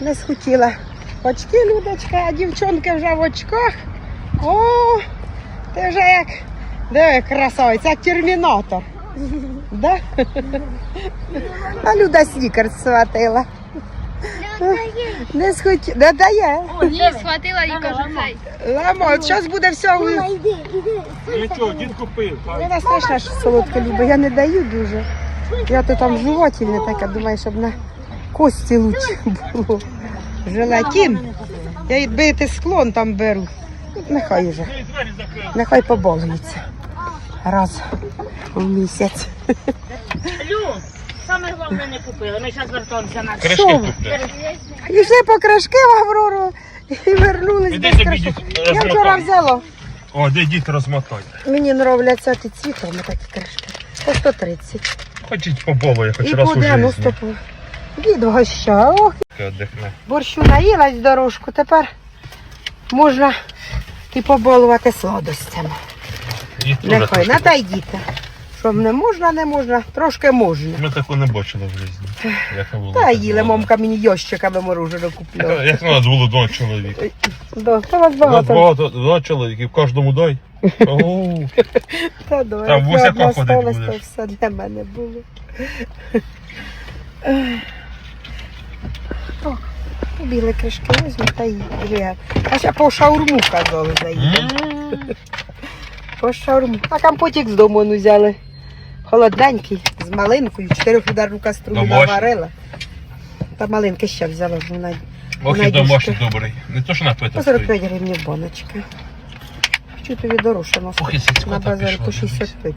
не схотіла. Очки, Людочка, а дівчонки вже в очках. О, ти вже як де красавиця, як термінатор. Да? А Люда снікерс схватила. Не схотіла. Не дає. Ні, схватила і кажу, цей. Ламо, зараз буде все. у- Нічого, дід купив. Вона страшна, що солодке любить. Я не даю дуже. Я то там в животі не така, думаю, щоб на кості лучше було. Желатин. Я й бити склон там беру. Нехай вже. Нехай побалується. Раз у місяць. Лю, саме головне не купили. Ми зараз вертаємося на Кришки Що? купив. По крашки в Аврору і вернулись без собі, Я вчора взяла. О, де дід розмотай. Мені нравляться ті цвітами такі крашки. По 130. Хочуть поболо, я хоч І раз по у 90 житті. по. Від гоща. Ох, борщу наїлась дорожку, тепер можна і побалувати сладостями. Нехай, трошки. надайдіте. Що не можна, не можна, трошки можна. Ми таку не бачили в житті. Та їли, мамка мені йощиками мороженого купляла. Як у нас було два чоловіка. Да, вас багато. багато, два чоловіків, кожному дай. Та да, Там в ходити то все для мене було. О, Побігли кришки візьму та й. А ще по шаурму казали заїдемо. По шаурму. А компотик з дому ну, взяли. Холодненький, з малинкою, чотирьохударну каструлю Домашній? наварила. Та малинки ще взяла, бо вона Ох і домашній добрий. Не то, що на по пита 45 гривень баночка. Хочу тобі дорожче Ох, і сільська На та базарі пішла, по дивись. 65.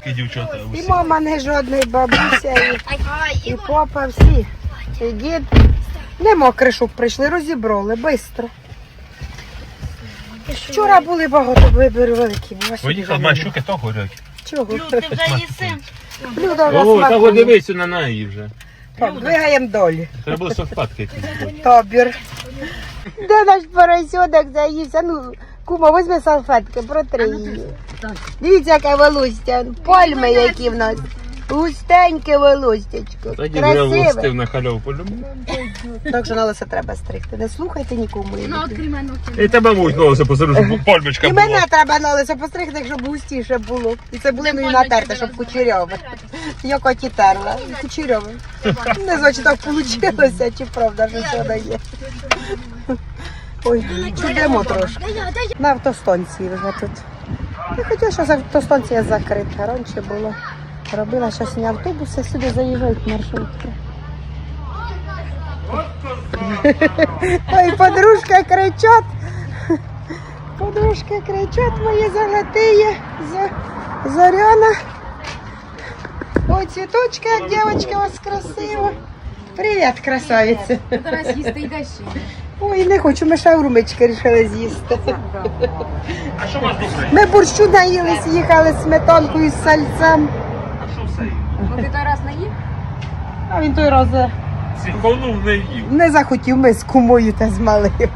Такі дівчата І мама не жодної бабуся, і, і папа всі. І дід. Нема кришок прийшли, розібрали, швидко. Вчора були багато виборів великі. Поїхав вже на щуки, то горять. Чого? Лю, ти вже їси? Люда вже О, та дивись на неї вже. Так, Двигаємо долі. Треба було совпадки якісь. Табір. Де наш поросенок заївся? Ну, кума, візьми салфетки, протри її. Дивіться, яке волосся. Пальми, які в нас. Густеньке волостячко. Вже Красиве. на халяву полюбив. Так що на лиса треба стригти. Не слухайте нікому. Ну, відкрий мене. І тебе будуть голоси посеред, щоб пальмочка І була. мене треба на лисо постригти, щоб густіше було. І це були мені натерти, щоб кучерьове. Я коті терла. Кучерьове. Не знаю, чи так вийшло, чи правда, що це дає. Ой, чудемо трошки. На автостанції вже тут. Я хотіла, що автостанція закрита. Раніше було. Робила щось не автобуси, сюди заїжджають маршрутки. Ой, подружка кричать. Подружки кричать мої золотые. За- Зоряна. Ой, цвіточки, як дівчинка, у вас красиво. Привіт, красавиці. Зараз їсти йдеш. Ой, не хочу, ми шаурмички вирішили з'їсти. А що у вас добре? Ми борщу наїлись, їхали з сметанкою з сальцем. А що все? Ну ти той раз не їв? А він той раз е, Сіхонув не їв. не захотів ми з кумою та з малим. Ой,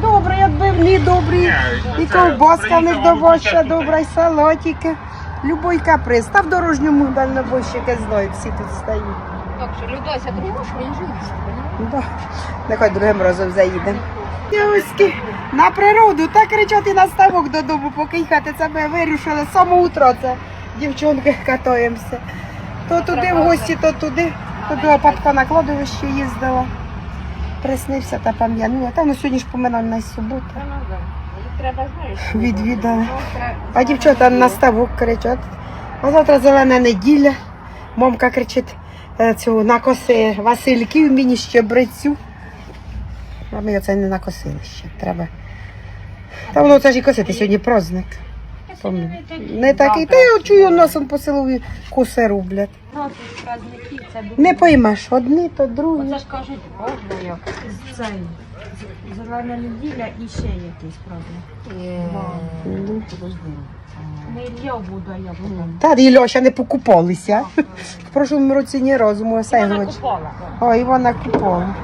Добре, я відбивні добрі. І ковбаска в них добоща, добра, і салатики. Любой каприз. Та в дорожньому дальнобойщики знають, всі тут стоять. Так що, Людося, ти не можеш мені їсти, Да. Нехай другим разом заїдемо. На природу та кричати на ставок додому, поки їхати це ми вирішили. Само утро це дівчонки катаємося. То туди в гості, то туди. То до опадка на кладовище їздила. Приснився та пам'ятаю. Та ну сьогодні ж поминальна субота. Треба. Відвідали. А дівчата на ставок кричать. А завтра зелена неділя. Мамка кричить е, цього накоси Васильків мені ще брицю. А ми оце не накосили ще. Треба. Та воно це ж і косити сьогодні праздник. Не такий. Та я чую носом по селові коси рублять. Це. Не поймеш, одні, то другі. Оце ж кажуть, як цей. Зелена неділя і ще якийсь праздник. Не Ілля буде, я буду. Та і Льоша не покупалися. В прошлому році ні разу, ми все Вона купала. О, Івана купила.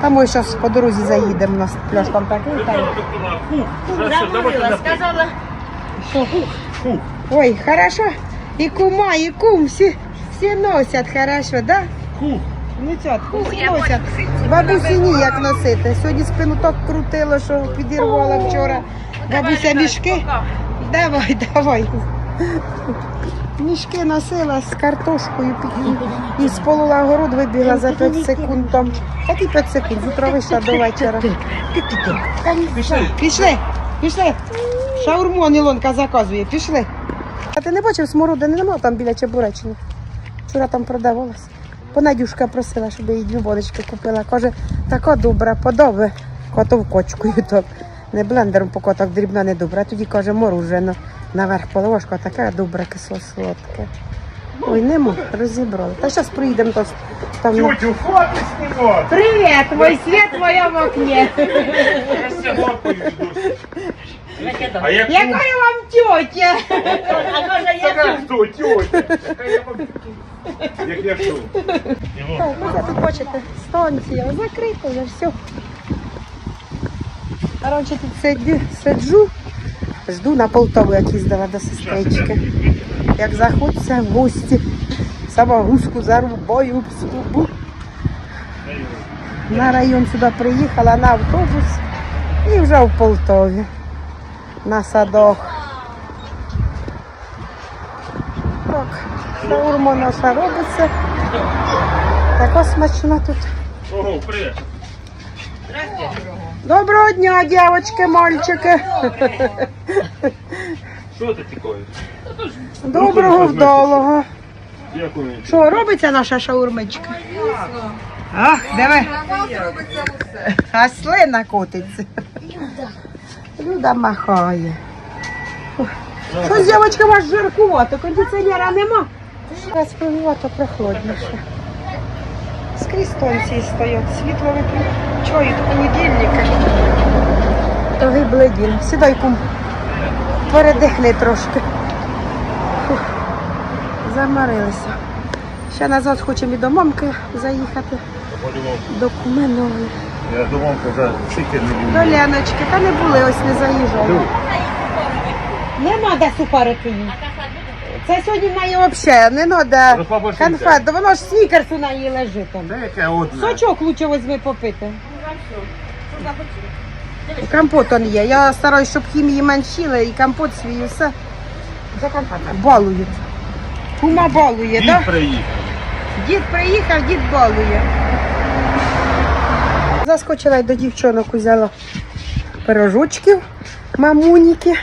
Та ми зараз по дорозі заїдемо, у нас пляж там такий. Та... сказала, Що? Ой, хорошо. І кума, і кум, всі, всі носять хорошо, да? Хух. Ну цятку, нося. Бабусі ніяк носити. Сьогодні спину так крутило, що підірвала вчора. Бабуся мішки. Давай, давай. Мішки носила з картошкою під- і з полула город вибігла за 5 секунд там. Такі 5 секунд, з вийшла до вечора. Пішли. Пішли, пішли. Шаурму Нілонка заказує, пішли. А ти не бачив, смородини нема там біля Чебуречини. Вчора там продавалась. Понадюшка просила, щоб їй дві водочки купила. Каже, така добра, подоби котов кочкою. Так. Не блендером по котах дрібна не добра. А тоді каже, морожено. Наверх положка, таке добре, кисло солодке. Ой, нема, розібрали. Та зараз приїдемо то там. Тютю, фото знімати. Привіт, мой світ в моєму окні. Я. А як Яка я вам тьотя? Така хто, тьотя? Як я що? Так, ось я тут бачите, станція закрита вже все. Раніше тут сиджу, жду на Полтаву, як їздила до сестрички. Як заходься в гості, самогузку зарубаю в скубу. На район сюди приїхала на автобус і вже в Полтаві. На садок. Так, шаурма наша робиться. Така смачна тут. Ого, привіт. Доброго дня, дівчатки, мальчики. Що ти тікаєш? Доброго вдалого. Що робиться наша шаурмичка? Ах, диви. А слина котиться. Люда махає. Що, дівчатка, вас жаркувато, кондиціонера нема? Зараз пивато прохладніше. Скрізь станції стоять, світло виключають понедільника. То гиблий дім. Сідай, кум. Передихни трошки. Фух. Замарилися. Ще назад хочемо і до мамки заїхати. До куми нової. Я думав, вже стільки не До Леночки. Та не були, ось не заїжджали. Нема де сухарики. Це сьогодні в неї взагалі не треба конфет, воно ж снікерс у неї лежить там. Яке одне. Сочок лучше візьми попити. Компот он є. Я стараюсь, щоб хімії меншили і компот свій і все. Балують. Кума балує, так? Да? Дід приїхав. Дід приїхав, дід балує. Заскочила й до дівчонок взяла пирожочків, мамуніки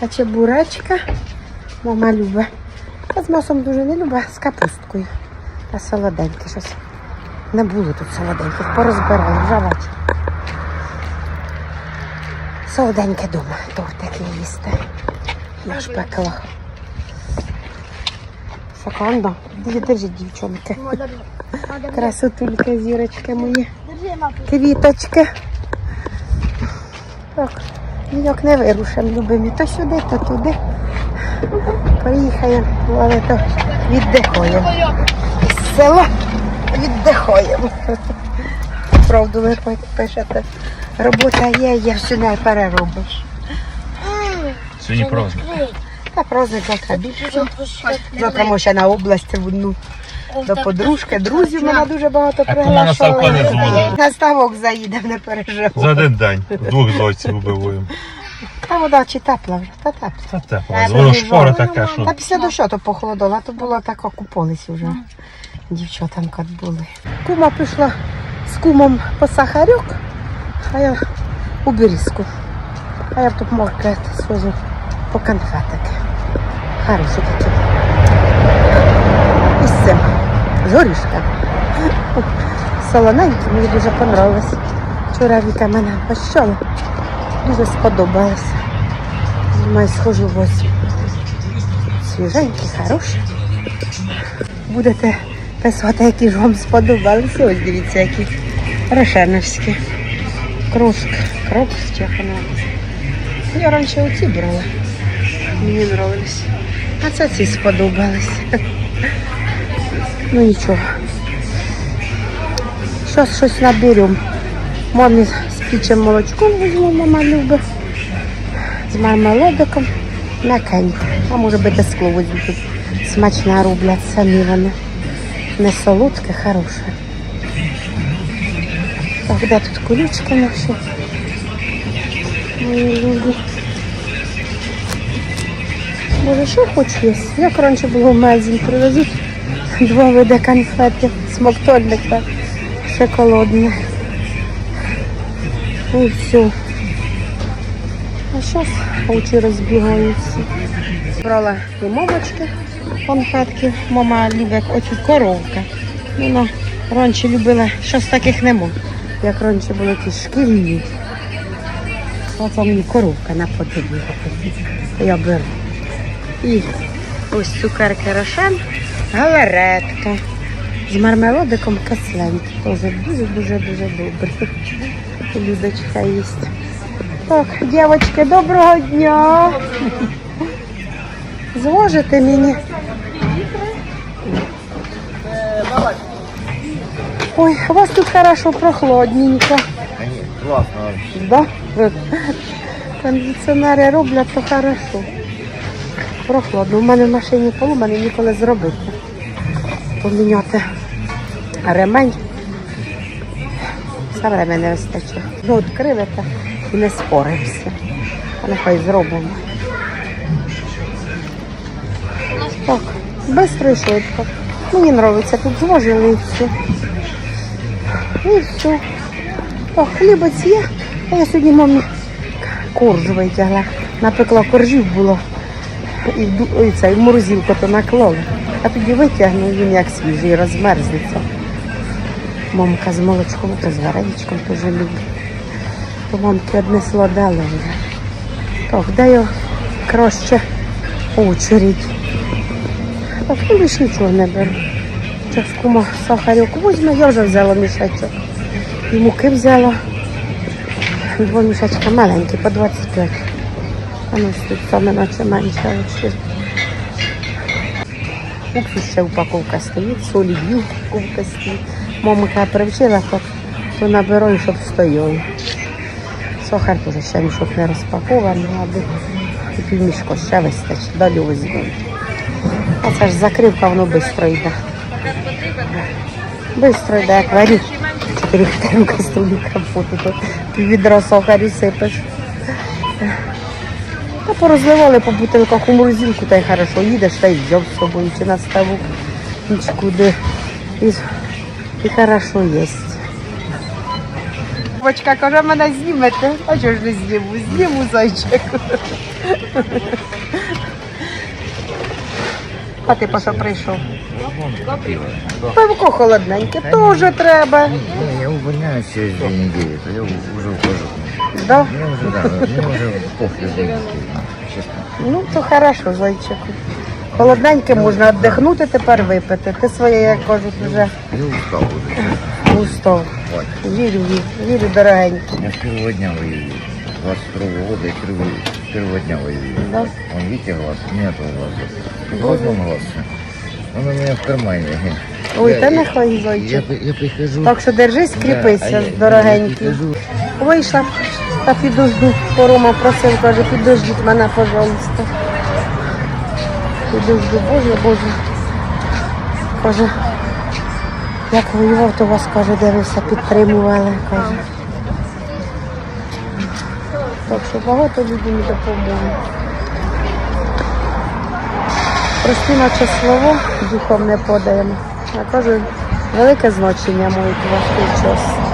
та чебуречка. Мама любить. А з м'ясом дуже не любить, з капусткою. Та солоденьке щось. Не було тут солоденьких, порозбирали, вже бачу. Солоденьке дома, тортики їсти. Я ж пекла. Секунду. Держи, дівчонки. Красотульки, зірочки мої. Квіточки. Так, ніяк не вирушимо, любимі. То сюди, то туди. Приїхаємо, але то віддихаємо. Із села віддихаємо. Правду ви пишете. Робота є, є, все не переробиш. Сьогодні праздник. Та праздник завтра більше. Завтра ми ще на область в одну до подружки. Друзів мене дуже багато приглашали. На ставок заїдемо, не переживай. За один день двох зайців убиваємо. Та вода чи тепла вже, та тепла. Та тепло. Воно шпора така, що. Та після дощу то похолодало, а то було так окупались вже. Дівчатам як були. Кума пішла з кумом по сахарюк, а я у Берізку. А я тут моркет схожу по конфетики. Хороші такі. З цим. З. Солоненькі, мені дуже понравилось. Вчора Віка мене пощала. Дуже сподобалось. Думаю, схожу возьму. Свіженькі, хороші. Будете писати, які ж вам сподобалися. Ось дивіться, які рошеновські. Кружка. Крокс, чи як вона. Я раніше оці брала. Мені нравились. А це ці сподобались. Ну нічого. Щось щось наберемо. Мамі з пічем молочком візьму, мама любить. З мармеладиком м'якенько. А може бути скло візьму тут. Смачне роблять самі вони. Не солодке, хороше. Так, де тут колючки наші? Мої любі. Боже, що хочу є? Як раніше було в магазин, привезуть два види конфети, смоктольник так, шоколадне. І все. А зараз очі розбігаються. Брала і конфетки. Мама любить оцю коровка. Вона раніше любила, щось таких нема. Як раніше були ті шкільні. Оце мені коровка на подобі. Я беру. І ось цукерки рошен, галаретка. З мармелодиком кисленький. Теж дуже-дуже-дуже добре. Людочка їсть. Так, дівчатки, доброго дня. Зможете мені? Ой, у вас тут хорошо прохладненько. Да? Кондиціонери роблять, то хорошо. Прохладно. У мене в машині поломаний, ніколи зробити. Поміняти ремень. Все время не вистачає. Ну, відкрили та і не споримося. А нехай зробимо. Так, швидко і швидко. Мені подобається, тут зложили і все. І все. О, хлібець є. А я сьогодні мамі корж витягла. Напекла коржів було. І, і це, і в морозилку то наклала. А тоді витягну, він як свіжий, розмерзнеться. Мамка з молочком, то з вареничком теж любить. То мамки однесло дали вже. Так, його краще очередь. Так, ну більш нічого не беру. Зараз кума сахарок візьме, я вже взяла мішечок. І муки взяла. Два мішечка маленькі, по 25. А ну тут саме наче менше. Уксус ще упаковка стоїть, солі дві упаковка стоїть. Мама каже, привчила, то, то наберу, щоб стояв. Сахар теж ще мішок не розпакований, аби півмішко ще вистачить, далі візьму. А це ж закривка, воно швидко йде. Быстро йде, як варю. Чотири руки каструлі то пів відра сипеш. Та порозливали по бутилках у морозилку, та й хорошо, їдеш, та й взяв з собою, чи на ставу, чи куди. І, і хорошо єсть. Бочка каже, мене знімете. А чого ж не зніму? Зніму зайчик. А ти по що прийшов? Пивко холодненьке, теж треба. Я увольняюсь через две недели, то я у- уже ухожу. Да? Мне уже, да, мне уже честно. Ну, то хорошо, зайчику. Холодненьке можна віддихнути, тепер випити. Ти своє, як кажуть, вже Я устал уже. Хватит. Вірю, вірю, вірю, дорогенький. Я с первого дня воюю. 22 года и первый, с первого дня воюю. Да? Он, видите, глаз? Нету глаза. Глаз он глаз. Он у меня в кармане. Ой, Я- та нехай Я, зайчик. при- я прихожу. Так що держись, Да, а кріпися, я- дорогенький. Я прихожу, Вийшла та підожду. Порома просив, каже, підождіть мене, пожалуйста. Підожду, Боже, Боже. Каже, як воював, то вас, каже, дивився, підтримували, каже. Так що багато людям допомоги. Прості наче слово, духом не подаємо. Я кажу, велике значення мають важкий час.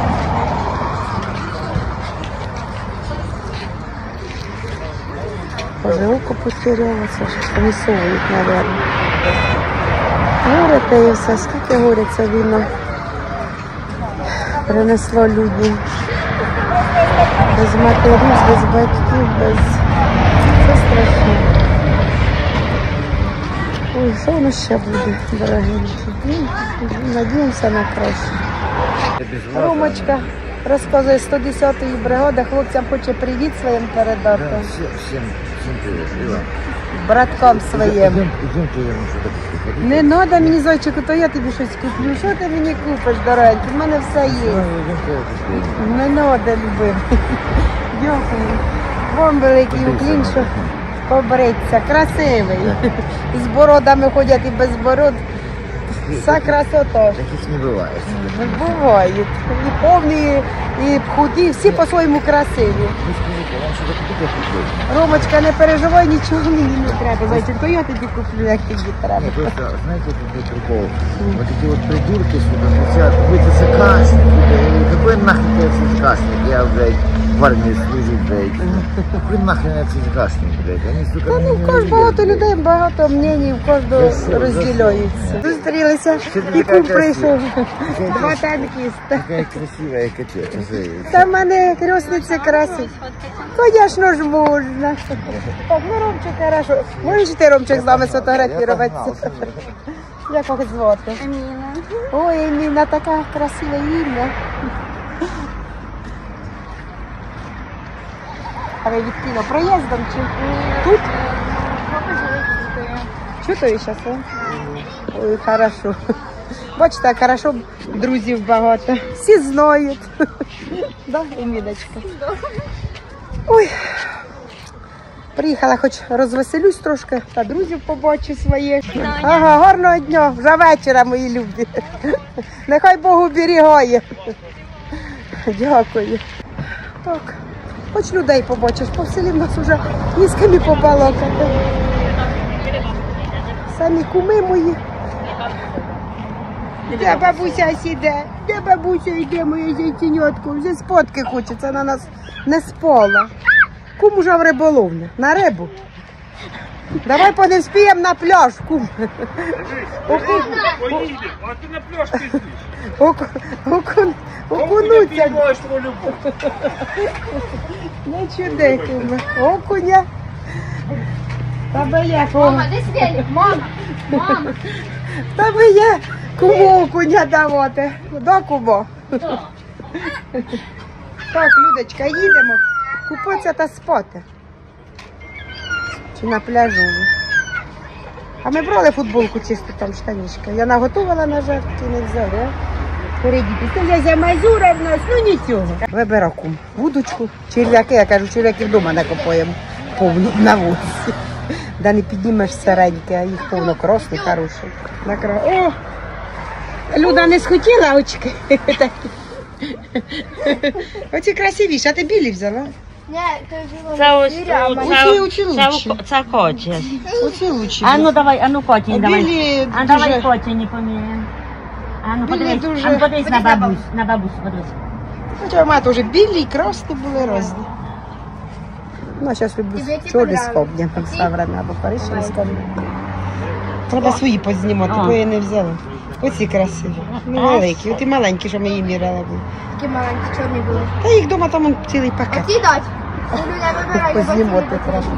Боже, око потерялося, що висовують, мабуть. Горе те і все, скільки горя війна принесла людям. Без матерів, без батьків, без... Це страшно. Ой, що воно ще буде, дорогенькі? Ну, Надіємося на краще. Ромочка розказує 110-ї бригади, хлопцям хоче привіт своїм передати. Да, всем, всем, всем привет. Иван. Браткам своїм. Идем, идем, я ему что-то приходить. Не треба мені зайчику, то я тобі щось куплю. Що ти мені купиш, дорогенький? В мене все є. Не треба, любив. Дякую. Вам великий уклін, що побриться. Красивий. З бородами ходять і без бород. Вся красота. Таких не буває Бувають. І повні, і худі, всі по-своєму красиві. Ну? Ромочка, не переживай, нічого мені не треба. Зайчик, то я тоді куплю, як тобі треба. Просто, знаете, какой прикол? Вот эти вот придурки сюда хотят быть блядь. Какой нахрен я ЦКшник? Я, блядь, в армии служу, блядь. Какой нахрен я ЦКшник, блядь? Они, сука, Та ну, в кожного багато людей, багато мненів, в кожного розділяються. Зустрілися, і кум прийшов. Два красива. танкіста. Какая красивая котя. Та мене крісниці красить. Звісно ж можна. Так, ну Ромчик, хорошо. Можеш ти, Ромчик, з нами сфотографуватися? Як вас звати? Аміна. Ой, Еміна, така красиве ім'я. А ви від кіно проїздом чи тут? Чутою зараз. Ой, хорошо. Бачите, як хорошо друзів багато. Всі знають. Да, Еміночка? Ой. Приїхала, хоч розвеселюсь трошки, та друзів побачу своїх. Ага, гарного дня, вже вечора, мої любі. Нехай Бог оберігає. Дякую. Так, хоч людей побачиш, по селі в нас вже ні з. Самі куми мої. Де бабуся сіде? Де бабуся йде, моє зайценятко? Вже спотки хочеться, на нас не спала. Кум уже в риболовне, на рибу. Давай по не вспіємо на пляж, кум. Поїдемо, а ти на пляж окун- Окунуться. Не чуди, куме. Окуня. Тебе є, кум. Мама, де свій? Мама! Мама! Тебе є кому окуня давати. До кумо. Так, Людочка, їдемо. Купатися та спати. Чи на пляжу. А ми брали футболку чисту там штанішка. Я наготувала на жарті, не взяли. Передіти. Це взяття в нас, ну нічого. Вибира кум. Вудочку, черв'яки, я кажу, черв'яки вдома не купуємо повну на вулиці. Да не піднімеш сереньке, а їх повно красний, хороший. На кра... О! Люда не схотіла очки. Оці красивіші, а ти білі взяла? Це ось Оці, оці це, лучші. це, це коті. Оці лучші. А ну давай, а ну коті, давай. Білі А дуже... давай коті не поміряємо. А ну Білі подивись, дуже- а ну подивись на бабусь, на бабусь, подивись. Хоча в мене теж білі і красні були різні. Ну, зараз люблю чорні копням все время, або коричневі з копням. Треба свої познімати, бо я не взяла. Оці красиві. Ну, великі, оті маленькі, що ми її міряли. були. Такі маленькі чорні були. Та їх вдома там он цілий пакет. Ці дать. Вибирай, я Познімати бачу.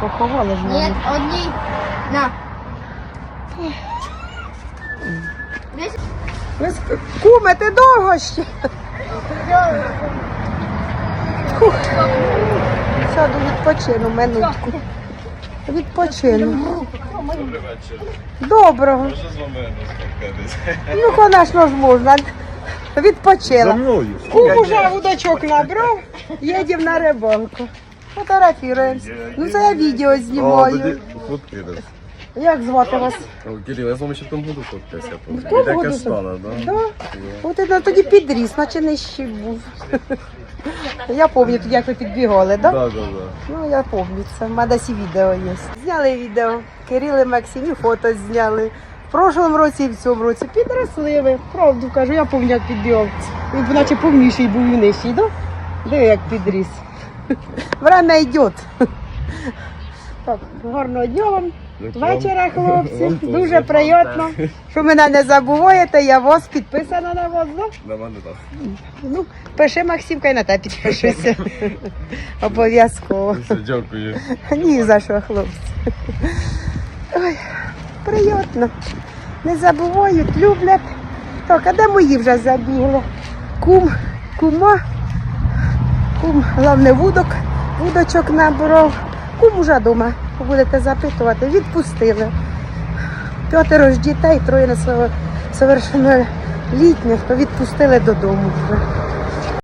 Поховали ж Ні, вони. одній. На. Десь Ви ск- Куме, ти довго ще? Фух. Сяду відпочину минутку. Відпочину. Доброго. Ну, конечно ж можна. Відпочила. мною. Кум уже удочок набрав, їдемо на рибалку. Фотографіруємося. Ну це я відео знімаю. Фотки. Як звати вас? О, Кирил, я з вами ще в тому году фоткався. В тому году? Да. От я тоді підріс, наче не ще був. Я пам'ятаю, як ви підбігали, так? Да, да, да. Ну, я пам'ятаю це. В мене всі відео є. Зняли відео. Кирил і Максим і фото зняли. В прошлому році і в цьому році підросли ви. Правду кажу, я пам'ятаю, як підбігав. Він наче повніший був і нижчий, да? Диви, як підріс. Время йде. Так, гарного дня вам. Вечора, хлопці. Дуже приємно, що мене не забуваєте. Я вас підписана на вас. Да? На мене так. Ну, пиши Максимка і на те підпишуся. Обов'язково. Все, Дякую. Ні за що, хлопці. Ой, приємно. Не забувають, люблять. Так, а де мої вже забігли? Кум, кума, кум, головне вудок, вудочок набрав. Кум уже вдома, будете запитувати, відпустили. П'ятеро ж дітей, троє несовершеннолітніх, то відпустили додому вже.